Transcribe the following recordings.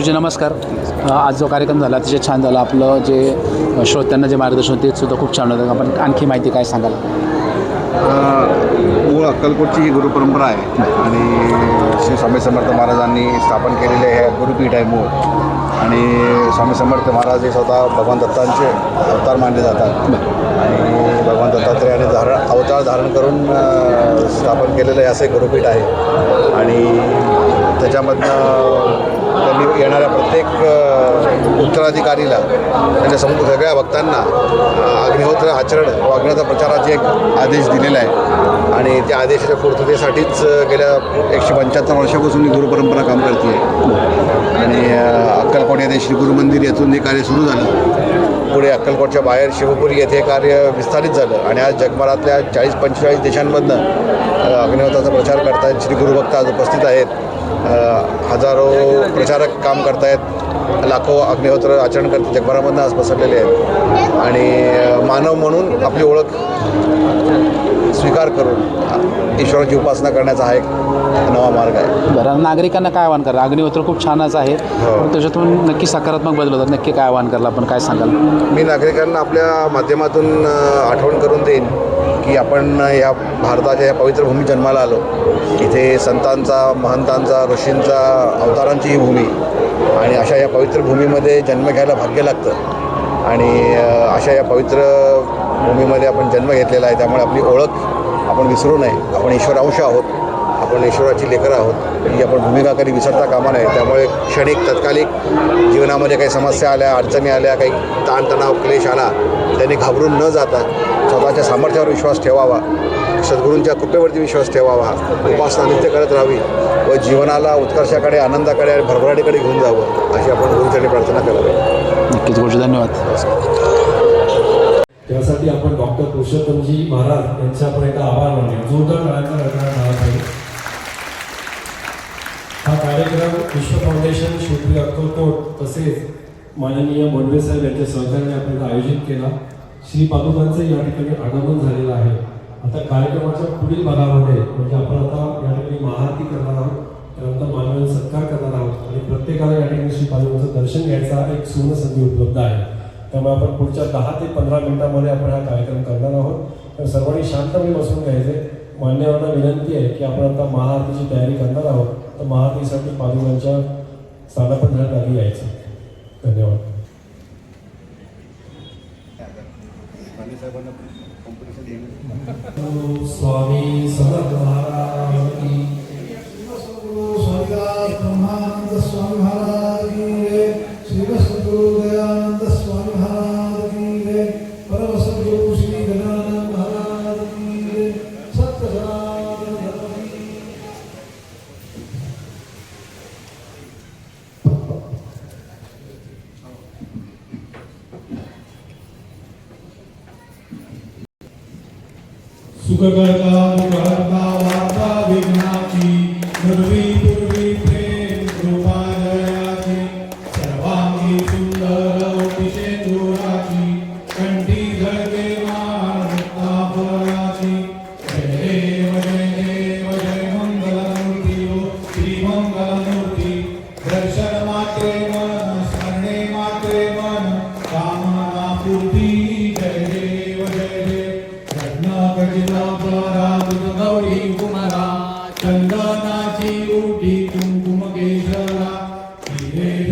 गुरुजी नमस्कार. आज जो कार्यक्रम झाला अतिशय छान झाला. आपलं जे श्रोत्यांना जे मार्गदर्शन होते ते सुद्धा खूप छान होतं. आपण आणखी माहिती काय सांगाल? मूळ अक्कलकोटची ही गुरुपरंपरा आहे आणि श्री स्वामी समर्थ महाराजांनी स्थापन केलेले हे गुरुपीठ आहे मूळ. आणि स्वामी समर्थ महाराज हे स्वतः भगवान दत्तांचे अवतार मानले जातात. आणि भगवान दत्तात्रेयाने धारण अवतार धारण करून स्थापन केलेलं हे असं एक गुरुपीठ आहे. आणि त्याच्यामधनं त्यांनी येणाऱ्या प्रत्येक उत्तराधिकारीला त्यांच्यासमोर सगळ्या भक्तांना अग्निहोत्र आचरण व अग्निहोत्र प्रचाराचे एक आदेश दिलेला आहे. आणि त्या आदेशाच्या पूर्ततेसाठीच गेल्या एकशे पंच्याहत्तर वर्षापासून ही गुरुपरंपरा काम करते आणि अक्कलकोट येथे श्री गुरु मंदिर येथून हे कार्य सुरू झालं. पुढे अक्कलकोटच्या बाहेर शिवपुरी येथे कार्य विस्तारित झालं आणि आज जगभरातल्या चाळीस पंचेचाळीस देशांमधनं अग्निहोत्राचा प्रचार करतायत श्री गुरुभक्त आज उपस्थित आहेत. हजारो प्रचारक काम करतायत. लाखो अग्निहोत्र आचरण करते जगभरामधनं आज पसरलेले आहेत. आणि मानव म्हणून आपली ओळख स्वीकार करून ईश्वराची उपासना करण्याचा हा एक नवा मार्ग आहे. बरं नागरिकांना काय आवाहन करा अग्निहोत्र खूप छानच आहे. पण त्याच्यातून नक्की सकारात्मक बदल होतात. नक्की काय आवाहन करायला आपण? काय सांगाल? मी नागरिकांना आपल्या माध्यमातून आठवण करून देईन की आपण या भारताच्या या पवित्र भूमी जन्माला आलो. इथे संतांचा महंतांचा ऋषींचा अवतारांची ही भूमी आणि अशा या पवित्र भूमीमध्ये जन्म घ्यायला भाग्य लागतं. आणि अशा या पवित्र भूमीमध्ये आपण जन्म घेतलेला आहे त्यामुळे आपली ओळख आपण विसरू नये. आपण ईश्वरांश आहोत. आपण ईश्वराची लेकरं आहोत. ही आपण भूमिका कधी विसरता कामा नये. त्यामुळे क्षणिक तत्कालिक जीवनामध्ये काही समस्या आल्या अडचणी आल्या काही ताणतणाव क्लेश आला त्यांनी घाबरून न जाता स्वतःच्या सामर्थ्यावर विश्वास ठेवावा. सद्गुरूंच्या कृपेवरती विश्वास ठेवावा. उपासना नित्य करत राहावी व जीवनाला उत्कर्षाकडे आनंदाकडे आणि भरभराटीकडे घेऊन जावं अशी आपण गुरुचरणी प्रार्थना करावी. नक्कीच. गोष्ट धन्यवाद. त्यासाठी आपण डॉक्टर पुरुषोत्तमजी महाराज यांचे आपण एकदा आभार मानूया जोरदार टाळ्यांचा गडगडाट झाला हा कार्यक्रम विश्व फाउंडेशन शिवपुरी अक्कलकोट तसेच माननीय मोडवे साहेब यांच्या सहकार्याने आपण आयोजित केला. श्री पादुकांचं या ठिकाणी आगमन झालेलं आहे. आता कार्यक्रमाच्या पुढील भागामध्ये म्हणजे आपण आता या ठिकाणी महाआरती करणार आहोत त्यानंतर मानवी सत्कार करणार आहोत आणि प्रत्येकाला या ठिकाणी श्री पादुकांचं दर्शन घ्यायचा एक सुवर्ण संधी उपलब्ध आहे. त्यामुळे आपण पुढच्या दहा ते पंधरा मिनिटांमध्ये आपण हा कार्यक्रम करणार आहोत. तर सर्वांनी शांतपणे बसून घ्यायचे. मान्यवरांना विनंती आहे की आपण आता महाआरतीची तयारी करणार आहोत. तर महाआरतीसाठी पादुकांच्या स्थानापन्नासाठी यायचं. धन्यवाद. स्वामी समर्थ महाराज स्वामी महाराज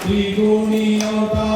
त्रिगुणी अवतार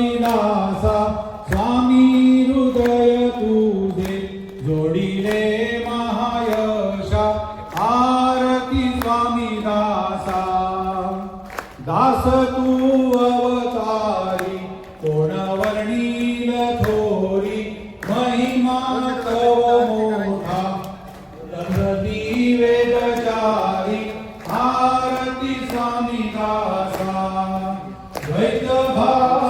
विलासा स्वामी हृदय तुझे जोडिले महायशा आरती स्वामी दासा दास तू अवतारी कोण वर्णील थोरी महिमा तव मोठा. लहदी वेदचारी आरती स्वामी दासा द्वैत भाव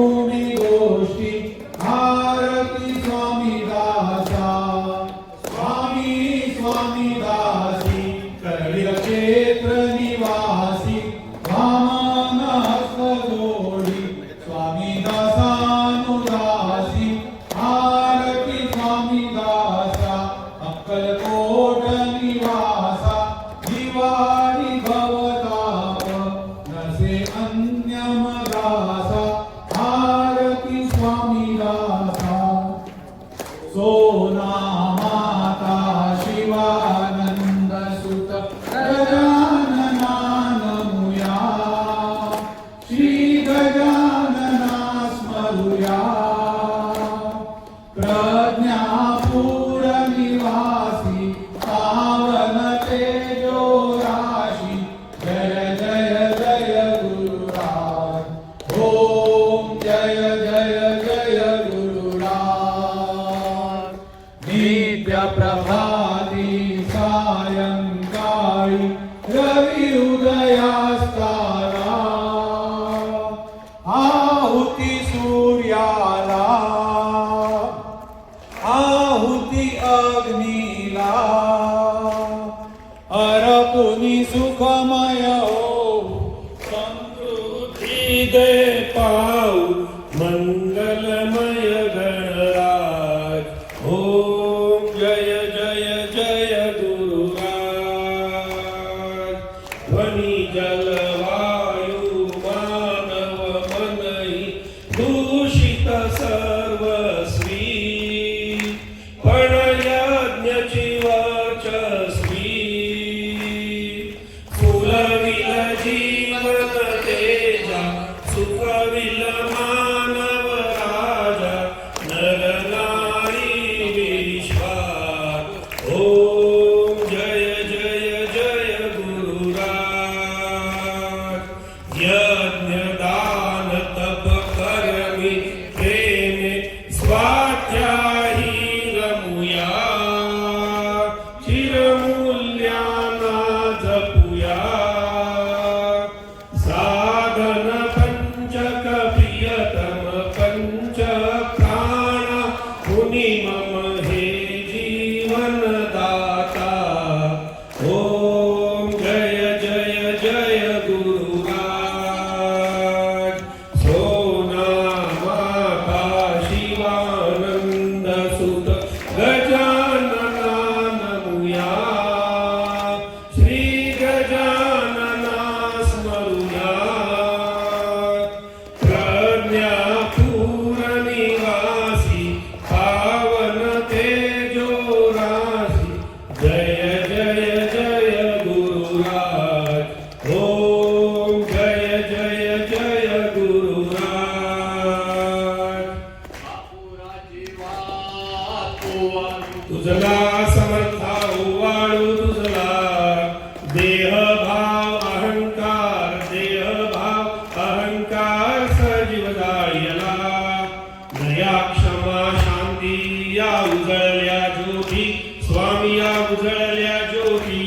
falar आहुती अग्निला. हरपुनी सुखमय हो. समृद्धी दे पाऊ मंगलमय गणराज. हो जय जय जय दुर्गाज. ध्वनी जलवायु मानव मनई दूषित आम्हा शांती या उजळल्या ज्योती स्वामी या उजळल्या ज्योती.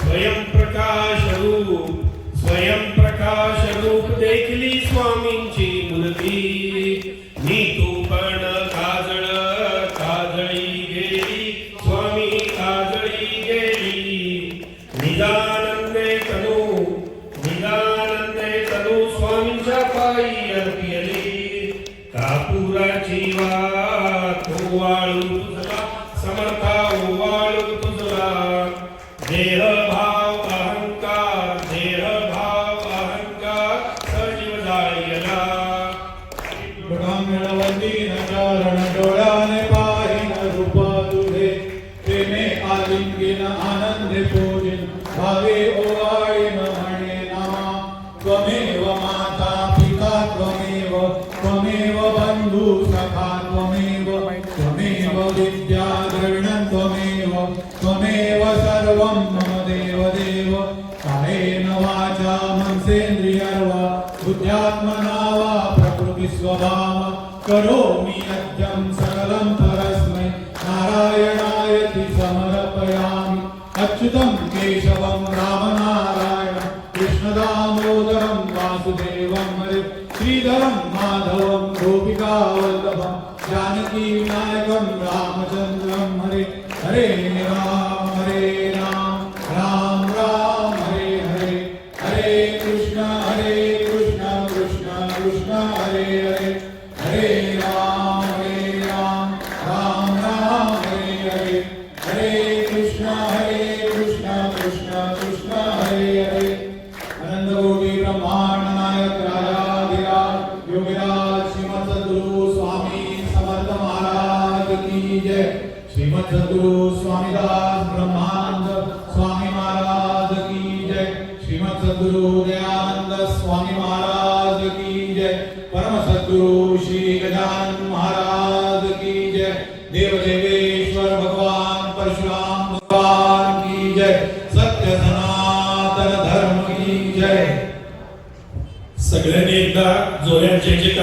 स्वयंप्रकाश रूप स्वयंप्रकाश रूप देखली स्वामींची मुलगी. मी तू पण काजळ काजळी गेली स्वामी काजळी गेली. निदानंदे तनू निदानंदे तनू स्वामींच्या पायी अर्पियली Viva Tu Alu करोमि अद्यं सकलं परस्मै। नारायणायति समर्पयामि। अच्युतं केशवं रामनारायण। कृष्णदामोदरं वासुदेवं हरे श्रीधरं माधवं गोपिकावल्लभं। जानकी श्री गजानन महाराज की जय। देव देवेश्वर भगवान परशुराम भगवान की जय। सत्य सनातन धर्म की जय। सगळ्यांनी एकदा जोऱ्यांचे जय